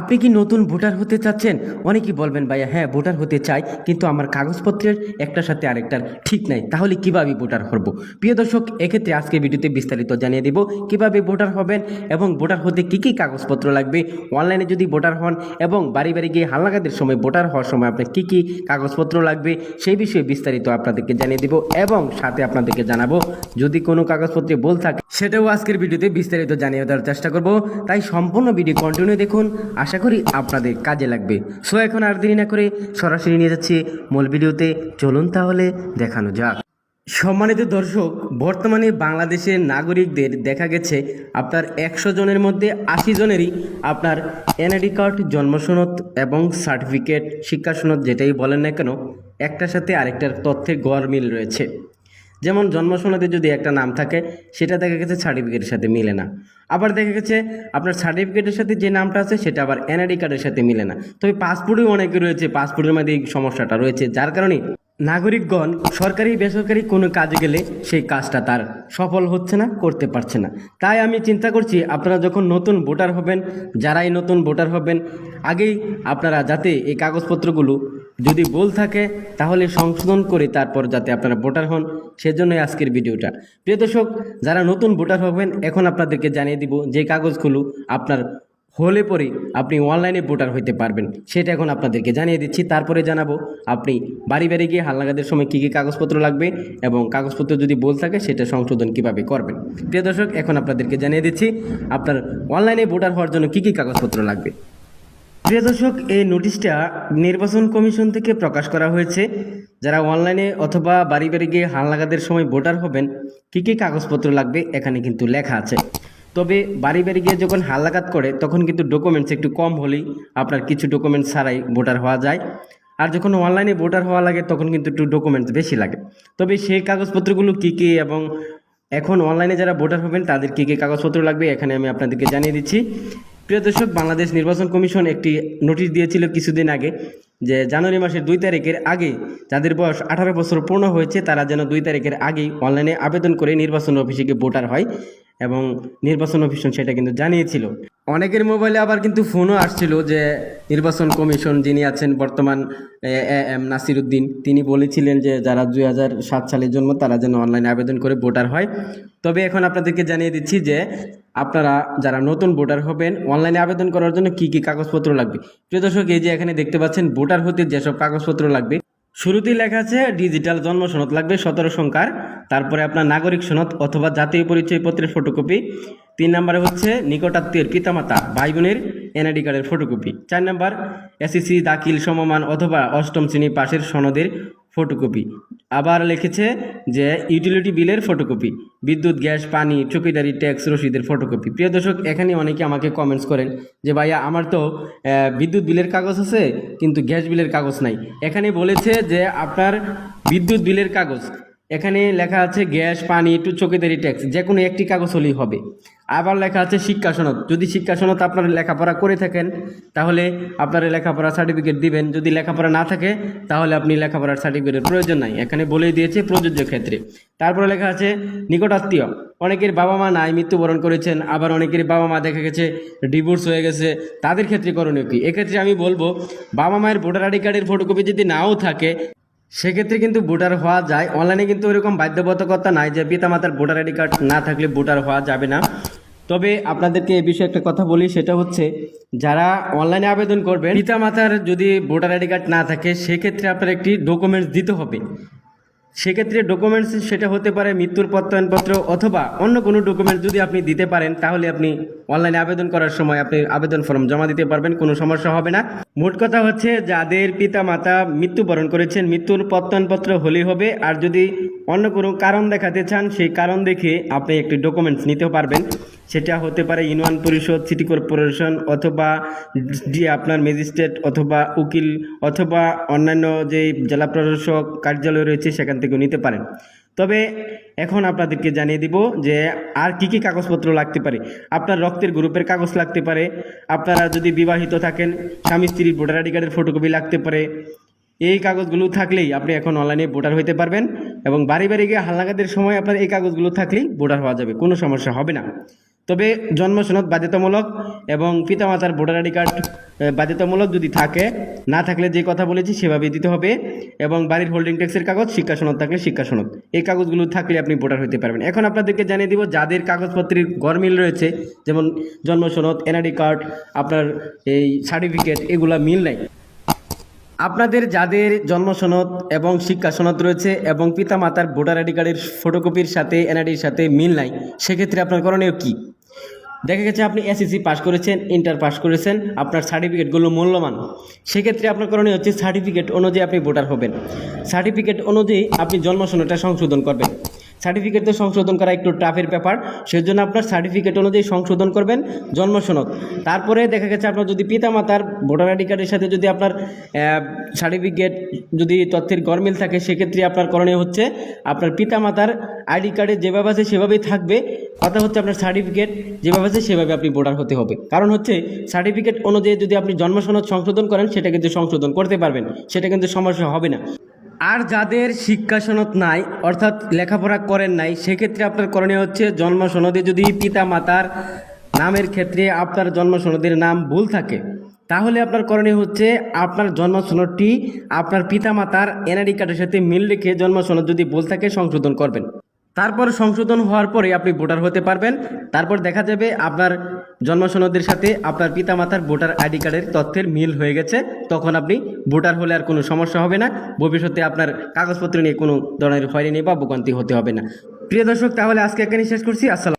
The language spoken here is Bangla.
আপনি কি নতুন ভোটার হতে চাচ্ছেন? অনেকেই বলবেন, ভাইয়া হ্যাঁ ভোটার হতে চাই, কিন্তু আমার কাগজপত্রের একটার সাথে আরেকটার ঠিক নাই, তাহলে কীভাবে ভোটার হব? প্রিয় দর্শক, এক্ষেত্রে আজকে ভিডিওতে বিস্তারিত জানিয়ে দেব কীভাবে ভোটার হবেন এবং ভোটার হতে কী কী কাগজপত্র লাগবে। অনলাইনে যদি ভোটার হন এবং বাড়ি বাড়ি গিয়ে হালনাগাদের সময় ভোটার হওয়ার সময় আপনার কী কী কাগজপত্র লাগবে, সেই বিষয়ে বিস্তারিত আপনাদেরকে জানিয়ে দেব এবং সাথে আপনাদেরকে জানাব যদি কোনো কাগজপত্রে বল থাকে, সেটাও আজকের ভিডিওতে বিস্তারিত জানিয়ে দেওয়ার চেষ্টা করব। তাই সম্পূর্ণ ভিডিও কন্টিনিউ দেখুন। আশা করি আপনাদের কাজে লাগবে। সো এখন আর দেরি না করে সরাসরি নিয়ে যাচ্ছি মূল ভিডিওতে। চলুন তাহলে দেখানো যাক। সম্মানিত দর্শক, বর্তমানে বাংলাদেশের নাগরিকদের দেখা গেছে আপনার একশো জনের মধ্যে আশি জনেরই আপনার এনআইডি কার্ড, জন্মসনদ এবং সার্টিফিকেট শিক্ষা সনদ যেটাই বলেন না কেন, একটার সাথে আরেকটার তথ্যের গড় মিল রয়েছে। যেমন জন্মসনদে যদি একটা নাম থাকে, সেটা দেখা গেছে সার্টিফিকেটের সাথে মিলে না। আবার দেখা গেছে আপনার সার্টিফিকেটের সাথে যে নামটা আছে, সেটা আবার এনআইডি কার্ডের সাথে মিলে না। তবে পাসপোর্টেও অনেকে রয়েছে পাসপোর্টের মধ্যে এই সমস্যাটা রয়েছে, যার কারণে নাগরিকগণ সরকারি, বেসরকারি কোনো কাজে গেলে সেই কাজটা তার সফল হচ্ছে না, করতে পারছে না। তাই আমি চিন্তা করছি, আপনারা যখন নতুন ভোটার হবেন, যারাই নতুন ভোটার হবেন, আগেই আপনারা যাতে এই কাগজপত্রগুলো যদি ভুল থাকে, তাহলে সংশোধন করে তারপর যাতে আপনারা ভোটার হন, সেজন্যই আজকের ভিডিওটা। প্রিয় দর্শক, যারা নতুন ভোটার হবেন, এখন আপনাদেরকে জানিয়ে দিব, যে কাগজগুলো আপনার হলে পরে আপনি অনলাইনে ভোটার হইতে পারবেন, সেটা এখন আপনাদেরকে জানিয়ে দিচ্ছি। তারপরে জানাব আপনি বাড়ি বাড়ি গিয়ে হালনাগাদের সময় কী কী কাগজপত্র লাগবে এবং কাগজপত্র যদি বল থাকে, সেটা সংশোধন কীভাবে করবেন। প্রিয় দর্শক, এখন আপনাদেরকে জানিয়ে দিচ্ছি আপনার অনলাইনে ভোটার হওয়ার জন্য কী কী কাগজপত্র লাগবে। প্রিয় দর্শক, এই নোটিশটা নির্বাচন কমিশন থেকে প্রকাশ করা হয়েছে। যারা অনলাইনে অথবা বাড়ি বাড়ি গিয়ে হালনাগাদের সময় ভোটার হবেন, কী কী কাগজপত্র লাগবে, এখানে কিন্তু লেখা আছে। তবে বাড়ি বাড়ি গিয়ে যখন হালনাগাদ করে, তখন কিন্তু ডকুমেন্টস একটু কম হলেই আপনার কিছু ডকুমেন্টস ছাড়াই ভোটার হওয়া যায়। আর যখন অনলাইনে ভোটার হওয়া লাগে, তখন কিন্তু একটু ডকুমেন্টস বেশি লাগে। তবে সেই কাগজপত্রগুলো কী কী এবং এখন অনলাইনে যারা ভোটার হবেন, তাদের কী কী কাগজপত্র লাগবে, এখানে আমি আপনাদেরকে জানিয়ে দিচ্ছি। প্রিয় দর্শক, বাংলাদেশ নির্বাচন কমিশন একটি নোটিশ দিয়েছিল কিছুদিন আগে যে জানুয়ারি মাসের দুই তারিখের আগে যাদের বয়স আঠারো বছর পূর্ণ হয়েছে, তারা যেন দুই তারিখের আগেই অনলাইনে আবেদন করে নির্বাচন অফিসে গিয়ে ভোটার হয়। এবং নির্বাচন কমিশন সেটা কিন্তু জানিয়েছিল। অনেকের মোবাইলে আবার কিন্তু ফোনও আসছিল যে নির্বাচন কমিশন যিনি আছেন বর্তমান এম নাসির উদ্দিন তিনি বলেছিলেন যে যারা দুই হাজার সাত সালের জন্ম তারা যেন অনলাইনে আবেদন করে ভোটার হয়। তবে এখন আপনাদেরকে জানিয়ে দিচ্ছি যে আপনারা যারা নতুন ভোটার হবেন, অনলাইনে আবেদন করার জন্য কি কি কাগজপত্র লাগবে? প্রিয় দর্শক, এই যে এখানে দেখতে পাচ্ছেন, ভোটার হতে যেসব কাগজপত্র লাগবে শুরুতেই লেখা আছে, ডিজিটাল জন্ম সনদ লাগবে সতেরো সংখ্যার। তারপরে আপনার নাগরিক সনদ অথবা জাতীয় পরিচয়পত্রের ফটোকপি। তিন নম্বরে হচ্ছে নিকটাত্মীয়ের পিতামাতা ভাই বোনের এনআইডি কার্ডের ফটোকপি। চার নম্বর, এসএসসি, দাখিল, সমমান অথবা অষ্টম শ্রেণি পাশের সনদের ফটোকপি আবার লিখেছে যে ইউটিলিটি বিলের ফটোকপি বিদ্যুৎ, গ্যাস, পানি, চৌকিদারি ট্যাক্স রসিদের ফটোকপি প্রিয় দর্শক এখানে অনেকে আমাকে কমেন্টস করেন যে, ভাইয়া, আমার তো বিদ্যুৎ বিলের কাগজ আছে, কিন্তু গ্যাস বিলের কাগজ নাই। এখানে বলেছে যে, আপনার বিদ্যুৎ বিলের কাগজ এখানে লেখা আছে গ্যাস, পানি, একটু চৌকিদারি ট্যাক্স যে কোনো একটি কাগজ হলেই হবে। আবার লেখা আছে শিক্ষা সনদ, যদি শিক্ষা সনদ আপনার লেখাপড়া করে থাকেন, তাহলে আপনার লেখাপড়া সার্টিফিকেট দিবেন। যদি লেখাপড়া না থাকে, তাহলে আপনি লেখাপড়ার সার্টিফিকেটের প্রয়োজন নাই। এখানে বলেই দিয়েছে প্রযোজ্য ক্ষেত্রে। তারপরে লেখা আছে, নিকটাত্মীয়, অনেকের বাবা মা নাই, মৃত্যুবরণ করেছেন, আবার অনেকের বাবা মা দেখা গেছে ডিভোর্স হয়ে গেছে। তাদের ক্ষেত্রে করণীয় কী? এক্ষেত্রে আমি বলব, বাবা মায়ের ভোটার আইডি কার্ডের ফটোকপি যদি নাও থাকে সেক্ষেত্রে কিন্তু ভোটার হওয়া যায়। অনলাইনে কিন্তু ওরকম বাধ্যবাধকতা নাই যে পিতামাতার ভোটার আইডি কার্ড না থাকলে ভোটার হওয়া যাবে না। তবে আপনাদেরকে এ বিষয়ে একটা কথা বলি, সেটা হচ্ছে যারা অনলাইনে আবেদন করবেন, পিতামাতার যদি ভোটার আইডি কার্ড না থাকে, সেক্ষেত্রে আপনার একটি ডকুমেন্টস দিতে হবে। সেক্ষেত্রে ডকুমেন্টস সেটা হতে পারে মৃত্যুর প্রত্যয়নপত্র অথবা অন্য কোনো ডকুমেন্টস যদি আপনি দিতে পারেন, তাহলে আপনি অনলাইনে আবেদন করার সময় আপনি আবেদন ফর্ম জমা দিতে পারবেন, কোনো সমস্যা হবে না। মোট কথা হচ্ছে, যাদের পিতা মাতা মৃত্যুবরণ করেছেন, মৃত্যুর প্রত্যয়নপত্র হলেই হবে। আর যদি অন্য কোনো কারণ দেখাতে চান, সেই কারণ দেখে আপনি একটি ডকুমেন্টস নিতে পারবেন। সেটা হতে পারে ইউনিয়ন পরিষদ, সিটি কর্পোরেশন অথবা যে আপনার ম্যাজিস্ট্রেট অথবা উকিল অথবা অন্যান্য যে জেলা প্রশাসক কার্যালয় রয়েছে সেখান থেকেও নিতে পারেন। তবে এখন আপনাদেরকে জানিয়ে দিব যে আর কি কি কাগজপত্র লাগতে পারে। আপনার রক্তের গ্রুপের কাগজ লাগতে পারে। আপনারা যদি বিবাহিত থাকেন, স্বামী স্ত্রীর ভোটার আইডি কার্ডের ফটোকপি লাগতে পারে। এই কাগজগুলো থাকলেই আপনি এখন অনলাইনে ভোটার হইতে পারবেন এবং বাড়ি বাড়ি গিয়ে হালনাগাদের সময় আপনার এই কাগজগুলো থাকলেই ভোটার হওয়া যাবে, কোনো সমস্যা হবে না। তবে জন্ম সনদ বাধ্যতামূলক এবং পিতামাতার ভোটার আইডি কার্ড বাধ্যতামূলক যদি থাকে, না থাকলে যে কথা বলেছি সেভাবে দিতে হবে এবং বাড়ির হোল্ডিং ট্যাক্সের কাগজ, শিক্ষা সনদ থাকলে শিক্ষা সনদ। এই কাগজগুলো থাকলে আপনি ভোটার হতে পারবেন। এখন আপনাদেরকে জানিয়ে দিব, যাদের কাগজপত্রের গরমিল রয়েছে, যেমন জন্ম সনদ এনআইডি কার্ড, আপনার এই সার্টিফিকেট এগুলা মিল নাই। আপনাদের যাদের জন্ম সনদ এবং শিক্ষা সনদ রয়েছে এবং পিতা মাতার ভোটার আইডি কার্ডের ফটোকপির সাথে, এনআইডির সাথে মিল নাই, সেক্ষেত্রে আপনার করণীয় কী? দেখা গেছে আপনি এসএসসি পাস করেছেন ইন্টার পাস করেছেন, আপনার সার্টিফিকেটগুলো মূল্যবান। সেক্ষেত্রে আপনার করণীয় হচ্ছে সার্টিফিকেট অনুযায়ী আপনি ভোটার হবেন। সার্টিফিকেট অনুযায়ী আপনি জন্ম সনদটা সংশোধন করবেন। সার্টিফিকেট সংশোধন করা একটু টাফের ব্যাপার, সেজন্য আপনার সার্টিফিকেট অনুযায়ী সংশোধন করবেন, জন্ম সনদ। তারপরে দেখা গেছে আপনার যদি পিতামাতার ভোটার আইডি কার্ডের সাথে যদি আপনার সার্টিফিকেট যদি তথ্যের গরমিল থাকে, সেক্ষেত্রে আপনার করণীয় হচ্ছে আপনার পিতামাতার আইডি কার্ডে যেভাবে আছে সেভাবেই থাকবে। কথা হচ্ছে আপনার সার্টিফিকেট যেভাবে আছে সেভাবে আপনি ভোটার হতে হবে। কারণ হচ্ছে সার্টিফিকেট অনুযায়ী যদি আপনি জন্ম সনদ সংশোধন করেন, সেটা কিন্তু সংশোধন করতে পারবেন, সেটা কিন্তু সমস্যা হবে না। আর যাদের শিক্ষা সনদ নাই, অর্থাৎ লেখাপড়া করেন নাই, সেক্ষেত্রে আপনার করণীয় হচ্ছে জন্ম সনদে যদি পিতা মাতার নামের ক্ষেত্রে আপনার জন্ম সনদের নাম ভুল থাকে, তাহলে আপনার করণীয় হচ্ছে আপনার জন্ম সনদটি আপনার পিতামাতার এনআইডি কার্ডের সাথে মিল রেখে জন্ম সনদ যদি ভুল থাকে সংশোধন করবেন। তারপর সংশোধন হওয়ার পরে আপনি ভোটার হতে পারবেন। তারপর দেখা যাবে আপনার জন্মসনদের সাথে আপনার পিতামাতার ভোটার আইডি কার্ডের তথ্যের মিল হয়ে গেছে। তখন আপনি ভোটার হলে আর কোনো সমস্যা হবে না। ভবিষ্যতে আপনার কাগজপত্র নিয়ে কোনো ধরনের হয়রানি বা ভোগান্তি হতে হবে না। প্রিয় দর্শক, তাহলে আজকে এখানে শেষ করছি। আসসালাম